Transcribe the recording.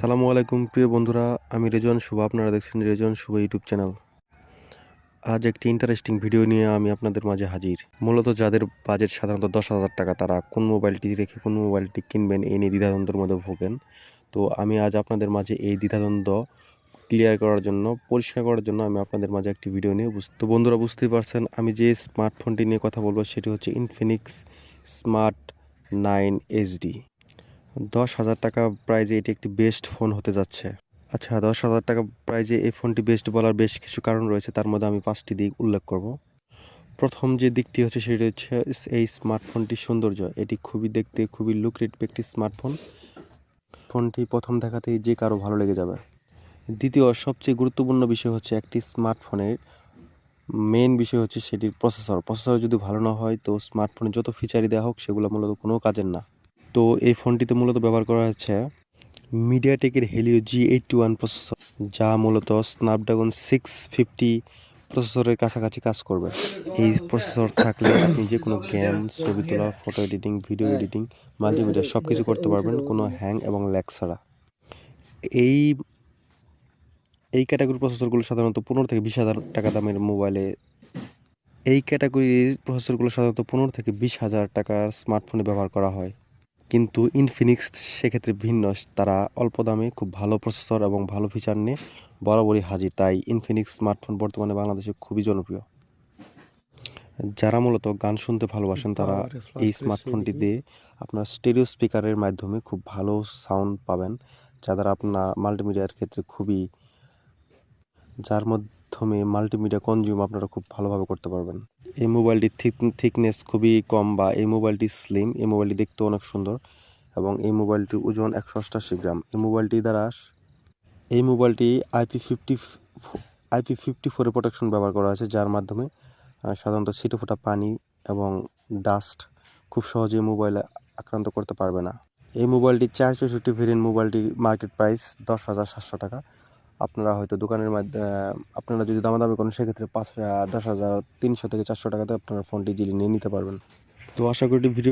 সালামু আলাইকুম, প্রিয় বন্ধুরা, আমি রেজন শুভ। আপনারা দেখছেন রেজন শুভ ইউটিউব চ্যানেল। আজ একটি ইন্টারেস্টিং ভিডিও নিয়ে আমি আপনাদের মাঝে হাজির। মূলত যাদের বাজেট সাধারণত দশ হাজার টাকা, তারা কোন মোবাইলটি রেখে কোন মোবাইলটি কিনবেন, এই নিয়ে দ্বিধাদ্বন্দ্বের মধ্যে ভোগেন। তো আমি আজ আপনাদের মাঝে এই দ্বিধাদ্বন্দ্ব ক্লিয়ার করার জন্য, পরিষ্কার করার জন্য আমি আপনাদের মাঝে একটি ভিডিও নিয়ে তো বন্ধুরা, বুঝতেই পারছেন, আমি যে স্মার্টফোনটি নিয়ে কথা বলব, সেটি হচ্ছে ইনফিনিক্স স্মার্ট নাইন এইচডি দশ হাজার টাকা প্রাইজে এটি একটি বেস্ট ফোন হতে যাচ্ছে। আচ্ছা দশ হাজার টাকা প্রাইজে এই ফোনটি বেস্ট বলার বেশ কিছু কারণ রয়েছে, তার মধ্যে আমি পাঁচটি দিক উল্লেখ করব। প্রথম যে দিকটি হচ্ছে, সেটি হচ্ছে এই স্মার্টফোনটির সৌন্দর্য। এটি খুবই দেখতে, খুবই লুক্রেটিভ একটি স্মার্টফোন ফোনটি প্রথম দেখাতেই যে কারও ভালো লেগে যাবে। দ্বিতীয়, সবচেয়ে গুরুত্বপূর্ণ বিষয় হচ্ছে, একটি স্মার্টফোনের মেন বিষয় হচ্ছে, সেটির প্রসেসর প্রসেসর যদি ভালো না হয়, তো স্মার্টফোনে যত ফিচারই দেওয়া হোক, সেগুলো মূলত কোনো কাজের না। তো এই ফোনটিতে মূলত ব্যবহার করা হচ্ছে মিডিয়াটেকের Helio G eighty one processor যা মূলত স্ন্যাপড্রাগন সিক্স ফিফটি প্রসেসরের কাছাকাছি কাজ করবে। এই প্রসেসর থাকলে আপনি যে কোনো গেম ছবি তোলা photo editing video editing multimedia সব কিছু করতে পারবেন কোনো হ্যাং এবং ল্যাগ ছাড়া। এই এই ক্যাটাগরি প্রসেসরগুলো সাধারণত পনেরো থেকে বিশ হাজার টাকা দামের মোবাইলে এই ক্যাটাগরির প্রসেসরগুলো সাধারণত পনেরো থেকে বিশ হাজার টাকার স্মার্টফোনে ব্যবহার করা হয়। কিন্তু ইনফিনিক্স সেক্ষেত্রে ভিন্ন। তারা অল্প দামে খুব ভালো প্রসেসর এবং ভালো ফিচার নিয়ে বরাবরই হাজির। তাই ইনফিনিক্স স্মার্টফোন বর্তমানে বাংলাদেশে খুবই জনপ্রিয়। যারা মূলত গান শুনতে ভালোবাসেন তারা এই স্মার্টফোনটি দিয়ে আপনার স্টেরিও স্পিকারের মাধ্যমে খুব ভালো সাউন্ড পাবেন যা দ্বারা আপনার মাল্টিমিডিয়ার ক্ষেত্রে খুবই যার মাধ্যমে মাল্টিমিডিয়া কনজিউম আপনারা খুব ভালোভাবে করতে পারবেন। এই মোবাইলটির থিকনেস খুবই কম বা এই মোবাইলটি স্লিম এই মোবাইলটি দেখতে অনেক সুন্দর এবং এই মোবাইলটির ওজন একশো অষ্টাশি গ্রাম। এই মোবাইলটি দ্বারা এই মোবাইলটি আইপি ফিফটি আইপি ফিফটি ফোরে প্রোটেকশন ব্যবহার করা হয়েছে, যার মাধ্যমে সাধারণত ছিটে ফোটা পানি এবং ডাস্ট খুব সহজে মোবাইলে আক্রান্ত করতে পারবে না। এই মোবাইলটি চার চৌষট্টি ভেরিয়েন্ট মোবাইলটির মার্কেট প্রাইস দশ হাজার সাতশো টাকা। আপনারা হয়তো দোকানের মাধ্যমে আপনারা যদি দামাদামি করেন, সেক্ষেত্রে পাঁচ দশ হাজার তিনশো থেকে চারশো টাকাতে আপনারা ফোনটি জিলি নিয়ে নিতে পারবেন। তো আশা করি ভিডিও